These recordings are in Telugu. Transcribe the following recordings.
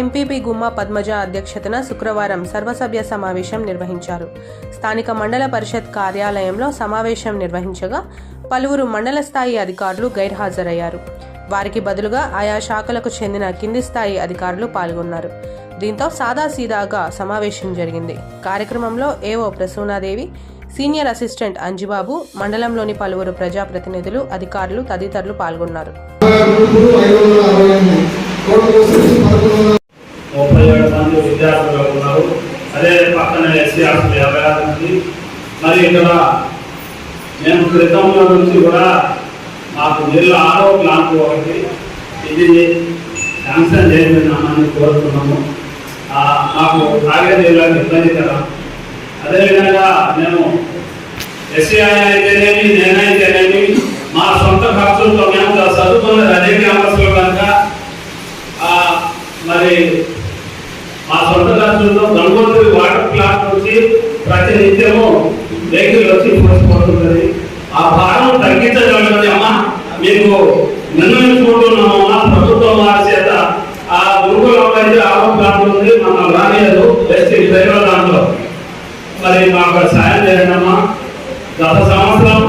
ఎంపీపీ గుమ్మ పద్మజ అధ్యక్షతన శుక్రవారం సర్వసభ్య సమావేశం నిర్వహించారు. స్థానిక మండల పరిషత్ కార్యాలయంలో సమావేశం నిర్వహించగా పలువురు మండల స్థాయి అధికారులు గైర్హాజరయ్యారు. వారికి బదులుగా ఆయా శాఖలకు చెందిన కింది స్థాయి అధికారులు పాల్గొన్నారు. దీంతో సాదాసీదాగా సమావేశం జరిగింది. కార్యక్రమంలో ఏవో ప్రసూనాదేవి సీనియర్ అసిస్టెంట్ అంజిబాబు మండలంలోని పలువురు ప్రజాప్రతినిధులు అధికారులు తదితరులు పాల్గొన్నారు. విద్యార్థులుగా ఉన్నారు. అదే పక్కన ఎస్సీ హాస్టల్ యాభై ఆరు మంది మరి ఇక్కడ మేము క్రితంలో నుంచి కూడా మాకు నీళ్ళ ఆరో ప్లాంట్ ఒకటి ఇది శాంక్షన్ చేయమని కోరుతున్నాము. మాకు తాగే నీళ్ళకి ఇబ్బందికరం. అదేవిధంగా మేము ఎస్సీ అయితేనేమి నేనే మా సొంత ఖర్చులతో మేము చదువుకున్నది అదే క్యాంపస్లో కనుక ఆ, మరి మా సొంత గంగోత్రి వాటర్ ప్లాంట్ నుంచి ప్రతి నిత్యము వెహికల్ వచ్చి పోసిపోతుంటుంది ఆ భారం తగ్గించగలమని అమ్మా మీకు నిర్ణయించుకుంటున్నామమ్మా ప్రభుత్వం వారి చేత ఆ గురుకులంలో అయితే ఆరో ప్లాంట్ ఉంది. మనం రాలేదు బెస్ట్ డ్రైవర్ దాంట్లో. మరి మాకు సాయం చేయండి అమ్మా. గత సంవత్సరం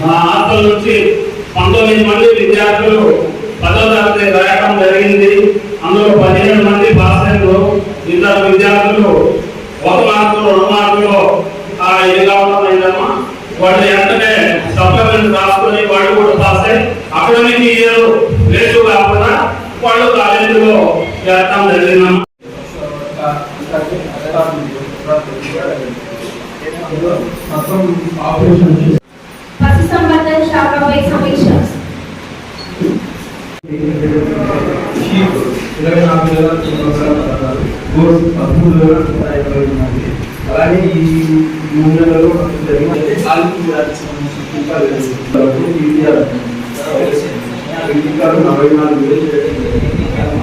మా హాస్టల్ నుంచి పంతొమ్మిది మంది విద్యార్థులు పదో తరగతి రాయడం జరిగింది. ఇద్దరు విద్యార్థులు ఒక మార్కు రెండు మార్కులు ఆ, ఇది కావడమైందమ్మా వాళ్ళు వెంటనే సప్లిమెంట్ రాసుకొని వాళ్ళు కూడా పాస్ అయ్యి అకాడమిక్ ఇయర్ వేస్ట్ కాకుండా వాళ్ళు కాలేజీలో చేరడం జరిగిందమ్మా. చేసి పశుసంవర్ధన శాఖపై సమీక్ష. షీప్ ఇరవై నాలుగు వేల తొమ్మిది వందల పదహారు గోల్డ్ పదమూడు వేల నూట యాభై ఉన్నది అలాగే ఈ మూడు నెలల్లో జరిగిన ఆర్థిక వ్యాధికి సంబంధించిన టీకాలు వేసి టీకాలు నలభై నాలుగు వేలు చేయడం జరిగింది